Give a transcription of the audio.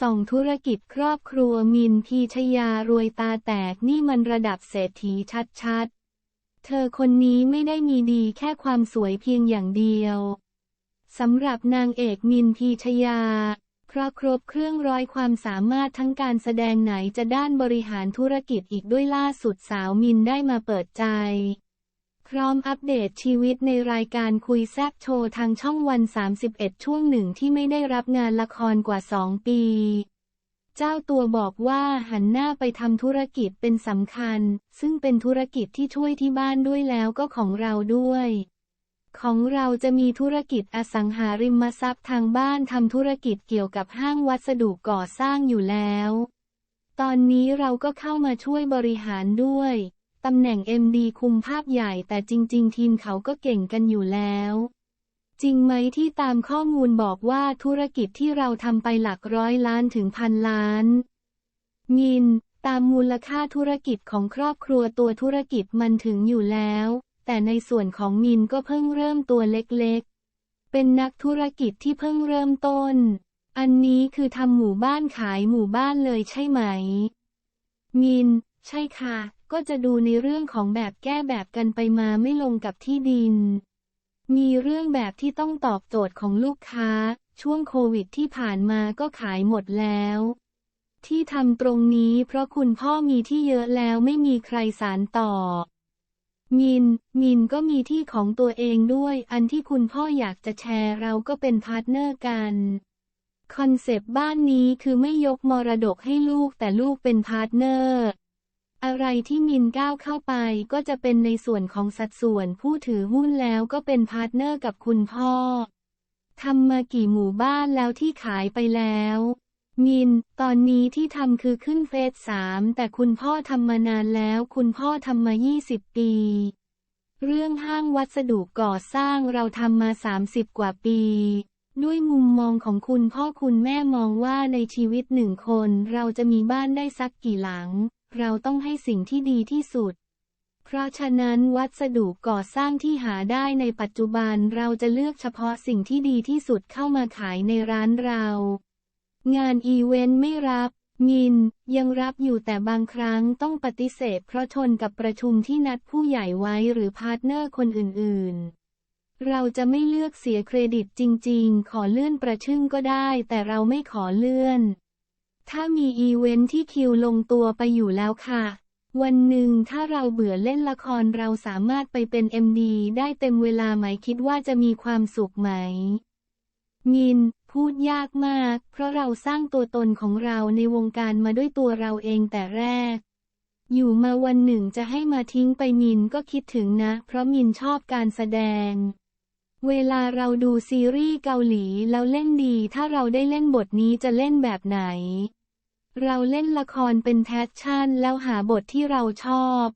ส่องธุรกิจครอบครัวมินพีชยารวยตาแตกนี่มันระดับเศรษฐีชัดๆ เธอคนนี้ไม่ได้มีดีแค่ความสวยเพียงอย่างเดียวสำหรับนางเอกมินพีชยา เพราะครบเครื่องร้อยความสามารถทั้งการแสดงไหนจะด้านบริหารธุรกิจอีกด้วยล่าสุดสาวมินได้มาเปิดใจ พร้อมอัปเดตชีวิตในรายการคุยแซบโชว์ทางช่องวัน 31 ช่วงหนึ่งที่ไม่ได้รับงานละครกว่า 2 ปี เจ้าตัวบอกว่าหันหน้าไปทำธุรกิจเป็นสำคัญ ซึ่งเป็นธุรกิจที่ช่วยที่บ้านด้วยแล้วก็ของเราด้วย ของเราจะมีธุรกิจอสังหาริมทรัพย์ทางบ้านทำธุรกิจเกี่ยวกับห้างวัสดุก่อสร้างอยู่แล้ว ตอนนี้เราก็เข้ามาช่วยบริหารด้วย ตำแหน่ง MD คุมภาพใหญ่แต่จริง ๆ ทีมเขาก็เก่งกันอยู่แล้ว จริงไหมที่ตามข้อมูลบอกว่าธุรกิจที่เราทำไปหลักร้อยล้านถึงพันล้าน มิน ตามมูลค่าธุรกิจของครอบครัวตัวธุรกิจมันถึงอยู่แล้ว แต่ในส่วนของมินก็เพิ่งเริ่มตัวเล็กๆ เป็นนักธุรกิจที่เพิ่งเริ่มต้น อันนี้คือทำหมู่บ้านขายหมู่บ้านเลยใช่ไหม มิน ใช่ค่ะ ก็จะดูในเรื่องของแบบแก้แบบกันไปมาไม่ลงกับที่ดิน มีเรื่องแบบที่ต้องตอบโจทย์ของลูกค้า ช่วงโควิดที่ผ่านมาก็ขายหมดแล้ว ที่ทำตรงนี้เพราะคุณพ่อมีที่เยอะแล้วไม่มีใครสานต่อ มิน มินก็มีที่ของตัวเองด้วย อันที่คุณพ่ออยากจะแชร์เราก็เป็นพาร์ทเนอร์กันคอนเซปต์บ้านนี้คือไม่ยกมรดกให้ลูกแต่ลูกเป็นพาร์ทเนอร์ อะไรที่มินก้าวเข้าไปก็จะเป็นในส่วนของสัดส่วนผู้ถือหุ้นแล้วก็เป็นพาร์ทเนอร์กับคุณพ่อทำมากี่หมู่บ้านแล้วที่ขายไปแล้ว มิน ตอนนี้ที่ทำคือขึ้นเฟสสามแต่คุณพ่อทำมานานแล้ว คุณพ่อทำมา 20 ปี เรื่องห้างวัสดุก่อสร้างเราทำมา 30 กว่าปี ด้วยมุมมองของคุณพ่อคุณแม่มองว่าในชีวิตหนึ่งคนเราจะมีบ้านได้สักกี่หลัง เราต้องให้สิ่งที่ดีที่สุด เพราะฉะนั้นวัสดุก่อสร้างที่หาได้ในปัจจุบันเราจะเลือกเฉพาะสิ่งที่ดีที่สุดเข้ามาขายในร้านเรา งานอีเวนต์ไม่รับมิน ยังรับอยู่แต่บางครั้งต้องปฏิเสธเพราะชนกับประชุมที่นัดผู้ใหญ่ไว้หรือพาร์ทเนอร์คนอื่นๆ เราจะไม่เลือกเสียเครดิตจริงๆ ขอเลื่อนประชึ่งก็ได้ แต่เราไม่ขอเลื่อน ถ้ามีอีเวนท์ที่คิวลงตัวไปอยู่แล้วค่ะ วันหนึ่งถ้าเราเบื่อเล่นละครเราสามารถไปเป็น MD ได้เต็มเวลาไหมคิดว่าจะมีความสุขไหม มิน พูดยากมาก เพราะเราสร้างตัวตนของเราในวงการมาด้วยตัวเราเองแต่แรก อยู่มาวันหนึ่งจะให้มาทิ้งไปมินก็คิดถึงนะ เพราะมินชอบการแสดงเวลาเราดูซีรีส์เกาหลีแล้วเล่นดี ถ้าเราได้เล่นบทนี้จะเล่นแบบไหน เราเล่นละครเป็นแพชชั่นแล้วหาบทที่เราชอบ